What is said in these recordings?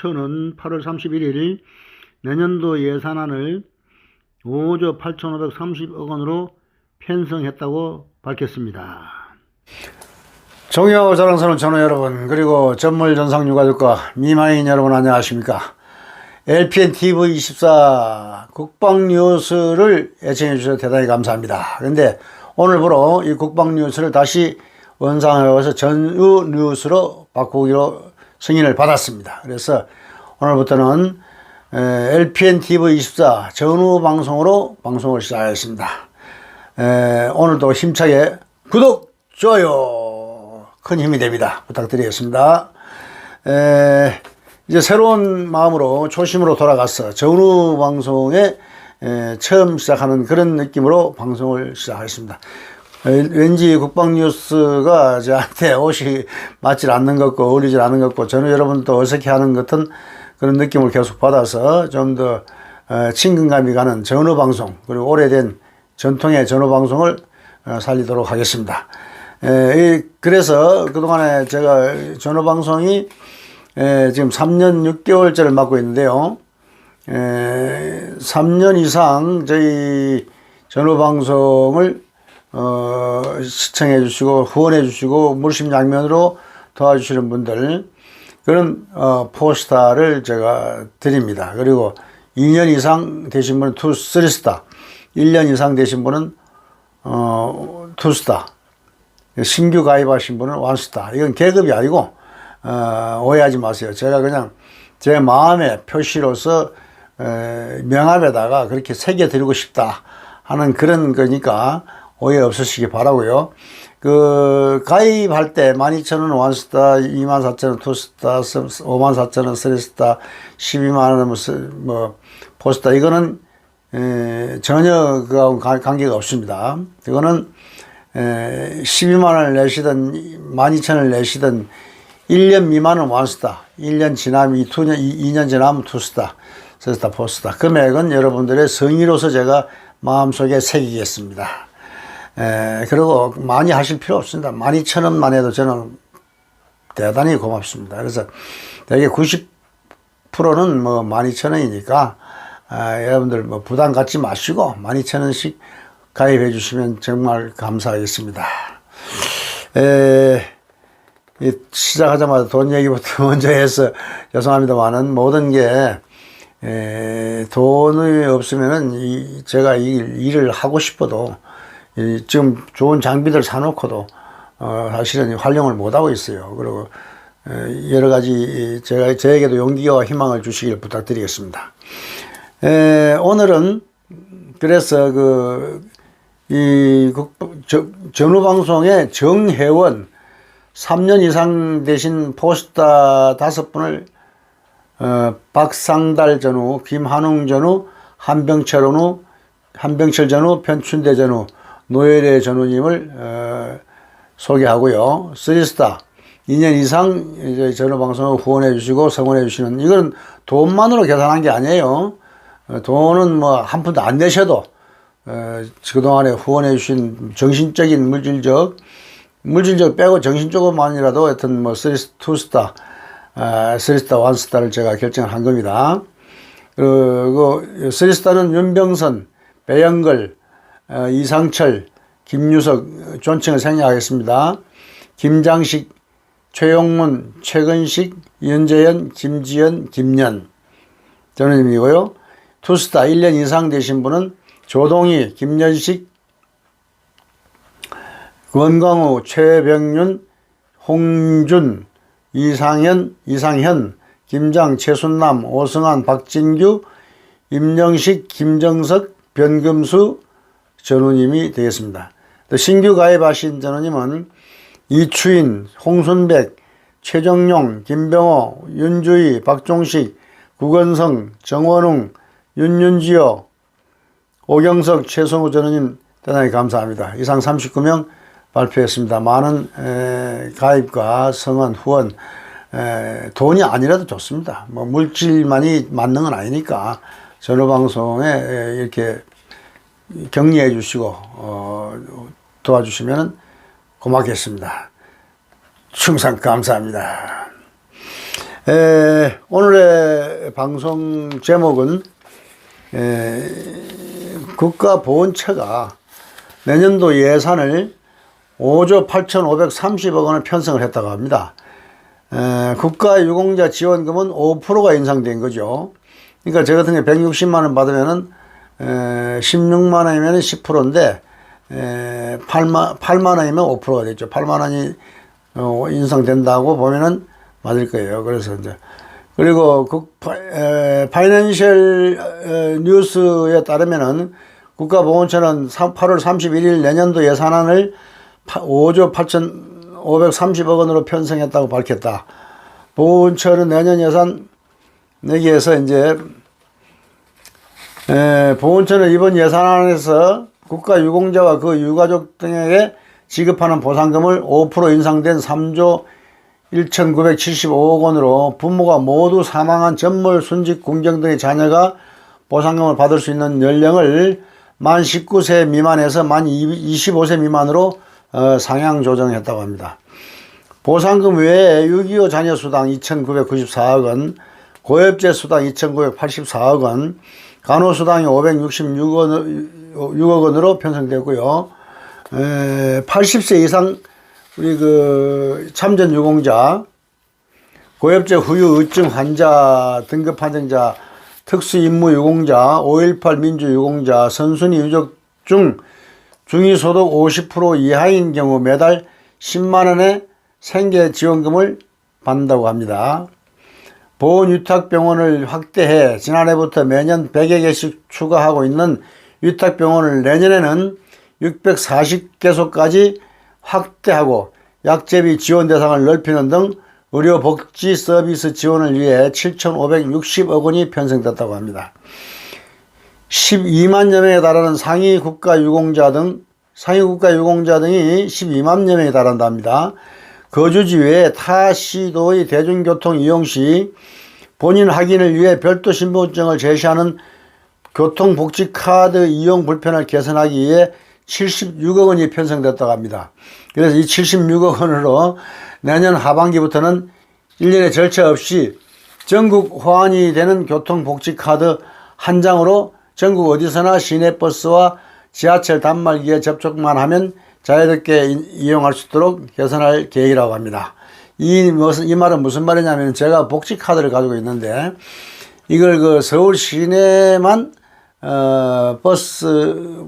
정부청은 8월 31일 내년도 예산안을 5조 8,530억 원으로 편성했다고 밝혔습니다. 존경하고 자랑스러운 전우 여러분 그리고 전물 전상 유가족과 미망인 여러분 안녕하십니까 LPN TV 24 국방 뉴스를 애청해 주셔서 대단히 감사합니다 근데 오늘부로 이 국방 뉴스를 다시 원상하여서 전유 뉴스로 바꾸기로 승인을 받았습니다 그래서 오늘부터는 LPN TV 24 전후 방송으로 방송을 시작하겠습니다 에, 오늘도 힘차게 구독 좋아요 큰 힘이 됩니다. 부탁드리겠습니다. 에, 이제 새로운 마음으로 초심으로 돌아가서 전후 방송에 에, 처음 시작하는 그런 느낌으로 방송을 시작하겠습니다. 에, 왠지 국방뉴스가 저한테 옷이 맞질 않는 것 같고 어울리질 않는 것 같고 저는 여러분도 어색해하는 것 같은 그런 느낌을 계속 받아서 좀 더 친근감이 가는 전후 방송 그리고 오래된 전통의 전후 방송을 어, 살리도록 하겠습니다. 그래서 그동안에 제가 전후방송이 에, 지금 3년 6개월째를 맡고 있는데요. 에, 3년 이상 저희 전후방송을 어, 시청해 주시고 후원해 주시고 물심양면으로 도와주시는 분들 그런 어, 포스타를 제가 드립니다. 그리고 2년 이상 되신 분은 투, 쓰리스타 1년 이상 되신 분은 어, 투스타 신규 가입하신 분은 원스타. 이건 계급이 아니고, 어, 오해하지 마세요. 제가 그냥 제 마음의 표시로서, 에, 명함에다가 그렇게 새겨드리고 싶다 하는 그런 거니까 오해 없으시기 바라고요 그, 가입할 때 12,000원 원스타, 24,000원 투스타, 54,000원 쓰리스타, 12만원 뭐, 스- 뭐, 포스타. 이거는, 에, 전혀 관- 관계가 없습니다. 이거는 에, 12만 원을 내시든 12,000원을 내시든 1년 미만은 원스타 1년 지나면 2년, 2년 지나면 투스타 세스타 포스타 금액은 여러분들의 성의로서 제가 마음속에 새기겠습니다 에, 그리고 많이 하실 필요 없습니다 12,000원만 해도 저는 대단히 고맙습니다 그래서 대개 90%는 뭐 12,000원이니까 아, 여러분들 뭐 부담 갖지 마시고 12,000원씩 가입해 주시면 정말 감사하겠습니다. 에, 이 시작하자마자 돈 얘기부터 먼저 해서 죄송합니다만은 모든 게 에, 돈이 없으면은 이, 제가 이 일을 하고 싶어도 이, 지금 좋은 장비들 사놓고도 어, 사실은 활용을 못 하고 있어요. 그리고 에, 여러 가지 이, 제가 저에게도 용기와 희망을 주시길 부탁드리겠습니다. 에, 오늘은 그래서 그, 이, 그, 저, 전후 방송의 정회원 3년 이상 되신 포스타 다섯 분을, 어, 박상달 전후, 김한웅 전후, 한병철 전후, 한병철 전후, 편춘대 전후, 노예래 전후님을, 어, 소개하고요. 쓰리스타. 2년 이상 이제 전후 방송을 후원해 주시고 성원해 주시는, 이건 돈만으로 계산한 게 아니에요. 어, 돈은 뭐 한 푼도 안 내셔도 어, 그동안에 후원해 주신 정신적인 물질적 물질적 빼고 정신적으로만이라도 하여튼 뭐 쓰리스 투스타 아, 쓰리스타 원스타를 제가 결정을 한 겁니다. 그리고 쓰리스타는 윤병선, 배영걸, 어, 이상철, 김유석 존칭을 생략하겠습니다. 김장식, 최용문, 최근식, 윤재현, 김지연, 김연 전우님이고요. 투스타 1년 이상 되신 분은 조동희, 김연식, 권광우, 최병윤, 홍준, 이상현, 이상현, 김장, 최순남, 오승환, 박진규, 임영식, 김정석, 변금수 전우님이 되겠습니다. 또 신규 가입하신 전우님은 이추인, 홍순백, 최정용, 김병호, 윤주희, 박종식, 구건성, 정원웅, 윤윤지호, 오경석, 최성우 전우님 대단히 감사합니다. 이상 39명 발표했습니다. 많은 에, 가입과 성원, 후원, 에, 돈이 아니라도 좋습니다. 뭐 물질만이 맞는 건 아니니까 전후방송에 에, 이렇게 격려해 주시고 어, 도와주시면 고맙겠습니다. 충성 감사합니다. 에, 오늘의 방송 제목은 에, 국가보훈처가 내년도 예산을 5조 8,530억 원을 편성을 했다고 합니다. 에, 국가유공자 지원금은 5%가 인상된 거죠. 그러니까 저 같은 경우에 160만 원 받으면은 에, 16만 원이면 10%인데 에, 8만 8만 원이면 5%가 됐죠. 8만 원이 어, 인상된다고 보면은 맞을 거예요. 그래서 이제 그리고 에, 파이낸셜 에, 뉴스에 따르면은 국가보훈처는 8월 31일 내년도 예산안을 5조 8,530억 원으로 편성했다고 밝혔다. 보훈처는 내년 예산 내기에서 이제 에, 보훈처는 이번 예산안에서 국가유공자와 그 유가족 등에게 지급하는 보상금을 5% 인상된 3조 1,975억 원으로 부모가 모두 사망한 전몰 순직 궁정 등의 자녀가 보상금을 받을 수 있는 연령을 만 19세 미만에서 만 25세 미만으로 어, 상향 조정했다고 합니다. 보상금 외에 6.25 자녀 수당 2,994억 원, 고엽제 수당 2,984억 원, 간호 수당이 566원, 6억 원으로 편성되고요. 에, 80세 이상 우리 그 참전 유공자, 고엽제 후유 의증 환자, 등급 판정자, 특수 임무 유공자, 5.18 민주 유공자, 선순위 유족 중 중위 소득 50% 이하인 경우 매달 10만 원의 생계 지원금을 받는다고 합니다. 보훈유탁병원을 확대해 지난해부터 매년 100여 개씩 추가하고 있는 유탁병원을 내년에는 640개소까지 확대하고 약제비 지원 대상을 넓히는 등 의료 복지 서비스 지원을 위해 7,560억 원이 편성됐다고 합니다. 12만여 명에 달하는 상위 국가 유공자 등 상위 국가 유공자 등이 12만여 명에 달한답니다. 거주지 외에 타 시도의 대중교통 이용 시 본인 확인을 위해 별도 신분증을 제시하는 교통복지카드 이용 불편을 개선하기 위해 76억 원이 편성됐다고 합니다. 그래서 이 76억 원으로 내년 하반기부터는 1년의 절차 없이 전국 호환이 되는 교통복지카드 한 장으로 전국 어디서나 시내버스와 지하철 단말기에 접촉만 하면 자유롭게 이- 이용할 수 있도록 개선할 계획이라고 합니다. 이, 무슨, 이 말은 무슨 말이냐면 제가 복지카드를 가지고 있는데 이걸 그 서울 시내만 어, 버스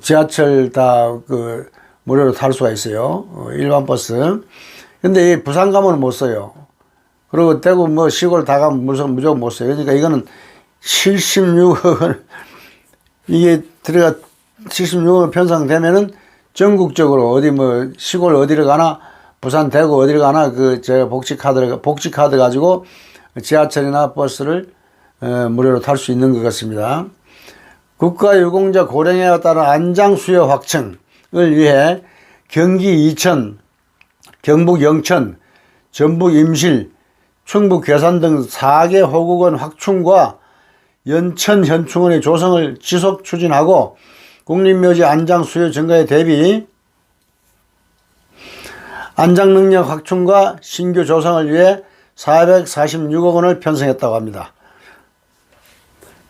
지하철 다 그 무료로 탈 수가 있어요. 어, 일반 버스. 근데 이 부산 가면 못 써요. 그리고 대구 뭐 시골 다 가면 무조건, 무조건 못 써요. 그러니까 이거는 76억 원, 이게 들어가 76억 원 편성되면은 전국적으로 어디 뭐 시골 어디를 가나 부산 대구 어디를 가나 그 제가 복지 카드를 복지 카드 가지고 지하철이나 버스를 어, 무료로 탈 수 있는 것 같습니다. 국가 유공자 고령에 따른 안장 수요 확충을 위해 경기 이천, 경북 영천, 전북 임실, 충북 괴산 등 4개 호국원 확충과 연천 현충원의 조성을 지속 추진하고 국립묘지 안장 수요 증가에 대비 안장 능력 확충과 신규 조성을 위해 446억 원을 편성했다고 합니다.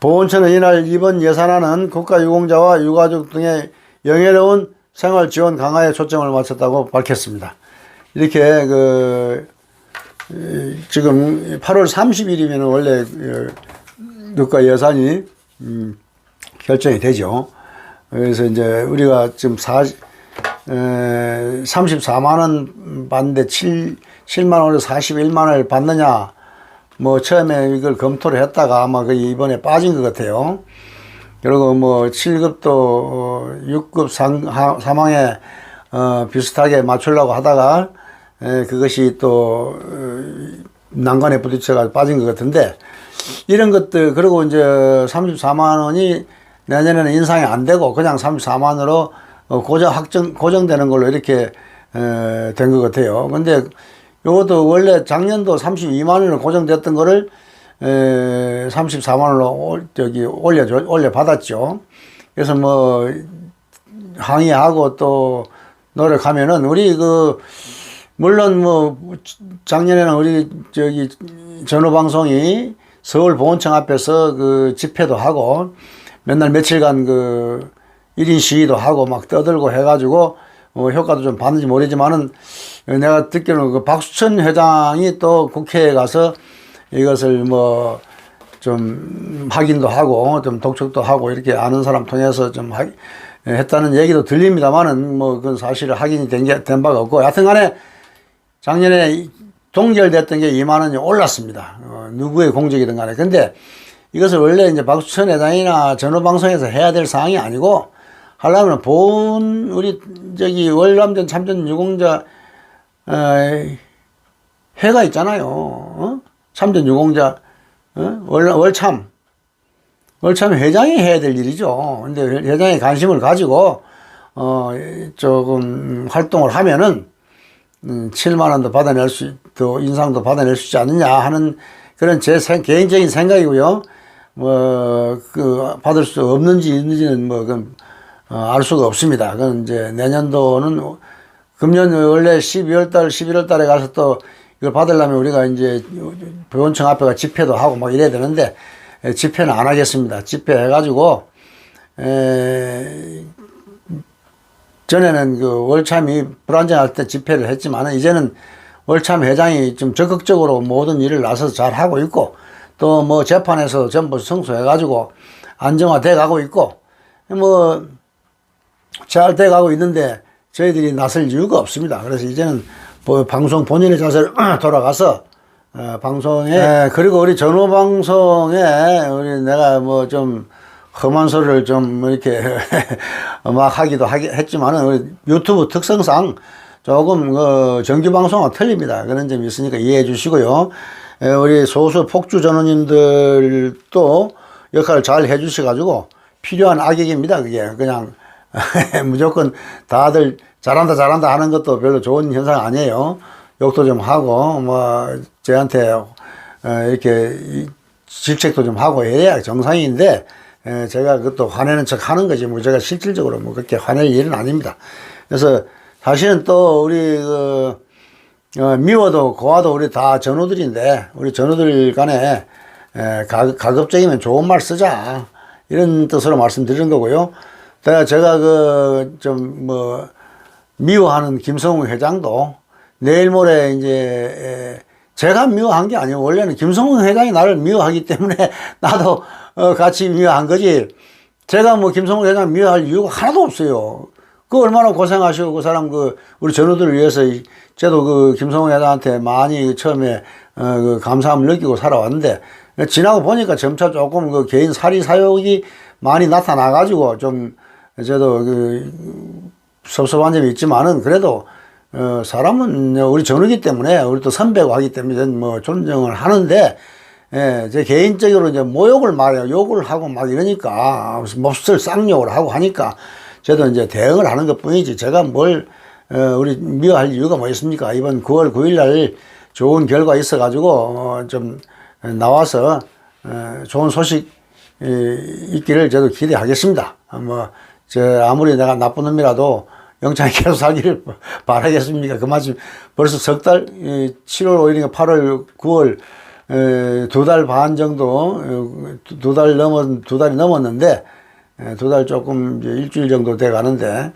보훈처는 이날 이번 예산안은 국가유공자와 유가족 등의 영예로운 생활 지원 강화에 초점을 맞췄다고 밝혔습니다. 이렇게 그 이, 지금 8월 30일이면 원래 어, 국가 예산이 음, 결정이 되죠. 그래서 이제 우리가 지금 4, 에, 34만 원 받는데 7, 7만 원에서 41만 원을 받느냐 뭐 처음에 이걸 검토를 했다가 아마 그 이번에 빠진 것 같아요. 그리고 뭐 7급도 어, 6급 상, 하, 사망에 어, 비슷하게 맞추려고 하다가 에, 그것이 또 어, 난관에 부딪혀가 빠진 것 같은데 이런 것들 그리고 이제 34만 원이 내년에는 인상이 안 되고 그냥 34만으로 어, 고정 확정 고정되는 걸로 이렇게 된 것 같아요. 근데 요것도 원래 작년도 32만 원으로 고정됐던 거를 에, 34만 원로 올, 저기 올려 올려 받았죠. 그래서 뭐 항의하고 또 노력하면은 우리 그 물론 뭐 작년에는 우리 저기 전후 방송이 서울 보훈청 앞에서 그 집회도 하고 맨날 며칠간 그 1인 시위도 하고 막 떠들고 해가지고 어, 효과도 좀 봤는지 모르지만은 내가 듣기로는 그 박수천 회장이 또 국회에 가서 이것을 뭐 좀 확인도 하고 좀 독촉도 하고 이렇게 아는 사람 통해서 좀 하, 했다는 얘기도 들립니다만은 뭐 그건 사실 확인이 된, 게, 된 바가 없고 여하튼간에 작년에 동결됐던 게 2만 원이 올랐습니다. 어, 누구의 공적이든 간에. 근데 이것을 원래 이제 박수천 회장이나 전후방송에서 해야 될 사항이 아니고 하려면 본 우리 저기 월남전 참전 유공자 어, 회가 있잖아요. 어? 참전 유공자 어? 월, 월참 월참 회장이 해야 될 일이죠. 근데 회장이 관심을 가지고 어 조금 활동을 하면은 음, 7만 원도 받아낼 수, 또 인상도 받아낼 수 있지 않느냐 하는 그런 제 생, 개인적인 생각이고요. 뭐, 그, 받을 수 없는지 있는지는 뭐, 그, 어, 알 수가 없습니다. 그건 이제 내년도는, 금년 원래 12월 달, 11월 달에 가서 또 이걸 받으려면 우리가 이제 보훈청 앞에가 집회도 하고 막 이래야 되는데, 에, 집회는 안 하겠습니다. 집회 해가지고, 에, 전에는 그 월참이 불안정할 때 집회를 했지만 이제는 월참 회장이 좀 적극적으로 모든 일을 나서서 잘 하고 있고 또 뭐 재판에서 전부 성소해가지고 안정화돼 가고 있고 뭐 잘 돼 가고 있는데 저희들이 나설 이유가 없습니다. 그래서 이제는 뭐 방송 본인의 자세를 돌아가서 어, 방송에 에, 그리고 우리 전후 방송에 우리 내가 뭐 좀 험한 소리를 좀 이렇게 막 하기도 하기 했지만은 우리 유튜브 특성상 조금 그 정규 방송과 틀립니다. 그런 점이 있으니까 이해해 주시고요. 에, 우리 소수 폭주 전원님들도 역할을 잘 해주셔가지고 필요한 악역입니다. 그게 그냥 무조건 다들 잘한다 잘한다 하는 것도 별로 좋은 현상 아니에요. 욕도 좀 하고 뭐 저한테 어, 이렇게 이 질책도 좀 하고 해야 정상인데 에, 제가 그것도 화내는 척 하는 거지 뭐 제가 실질적으로 뭐 그렇게 화낼 일은 아닙니다. 그래서 사실은 또 우리 그 어, 미워도 고와도 우리 다 전우들인데 우리 전우들 간에 에, 가, 가급적이면 좋은 말 쓰자 이런 뜻으로 말씀드리는 거고요. 제가 제가 그 좀 뭐 미워하는 김성우 회장도 내일 모레 이제 에, 제가 미워한 게 아니에요. 원래는 김성우 회장이 나를 미워하기 때문에 나도 어, 같이 미워한 거지. 제가 뭐 김성우 회장 미워할 이유가 하나도 없어요. 그 얼마나 고생하시고 그 사람 그 우리 전우들을 위해서 이- 저도 그 김성우 회장한테 많이 처음에 어, 그 감사함을 느끼고 살아왔는데 지나고 보니까 점차 조금 그 개인 사리 사욕이 많이 나타나 가지고 좀 저도 그 섭섭한 점이 있지만은 그래도 어, 사람은 우리 전우기 때문에 우리 또 선배고 하기 때문에 뭐 존경을 하는데 예, 제 개인적으로 이제 모욕을 말해요. 욕을 하고 막 이러니까 무슨 몹쓸 쌍욕을 하고 하니까 저도 이제 대응을 하는 것 뿐이지 제가 뭘 어, 우리 미워할 이유가 뭐 있습니까? 이번 9월 9일 날 좋은 결과 있어 가지고 어, 좀 나와서 어, 좋은 소식 이, 있기를 저도 기대하겠습니다. 어, 뭐, 저, 아무리 내가 나쁜 놈이라도 영창이 계속 살기를 바라겠습니까? 그 마침 벌써 석 달, 7월 5일인가 8월, 9월, 두 달 반 정도, 두 달 넘은, 두 달이 넘었는데, 두 달 조금, 이제 일주일 정도 돼 가는데,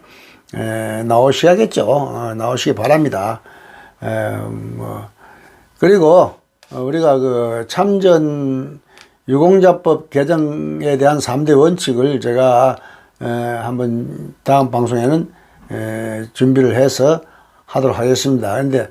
에, 나오셔야겠죠. 어, 나오시기 바랍니다. 에, 뭐, 그리고 어, 우리가 그 참전 유공자법 개정에 대한 3대 원칙을 제가 에, 한번 다음 방송에는 에, 준비를 해서 하도록 하겠습니다. 근데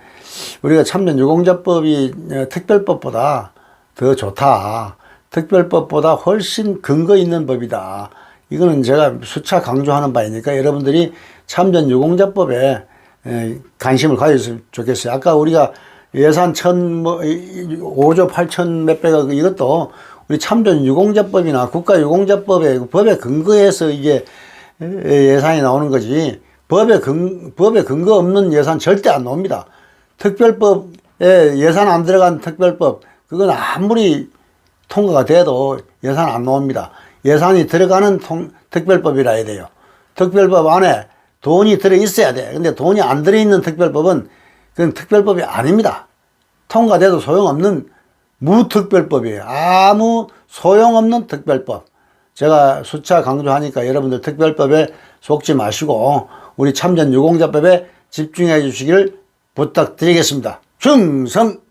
우리가 참전 유공자법이 어, 특별법보다 더 좋다. 특별법보다 훨씬 근거 있는 법이다. 이거는 제가 수차 강조하는 바이니까 여러분들이 참전 유공자법에 에, 관심을 가졌으면 좋겠어요. 아까 우리가 예산 천, 뭐, 5조 8천 몇백억 이것도 우리 참전 유공자법이나 국가 유공자법의 그 법에 근거해서 이게 예산이 나오는 거지. 법에 근, 법에 근거 없는 예산 절대 안 나옵니다. 특별법에 예산 안 들어간 특별법, 그건 아무리 통과가 돼도 예산 안 나옵니다. 예산이 들어가는 통, 특별법이라 해야 돼요. 특별법 안에 돈이 들어 있어야 돼. 근데 돈이 안 들어 있는 특별법은 그건 특별법이 아닙니다. 통과돼도 소용없는 무특별법이에요. 아무 소용없는 특별법. 제가 수차 강조하니까 여러분들 특별법에 속지 마시고 우리 참전 유공자법에 집중해 주시기를 부탁드리겠습니다. 충성!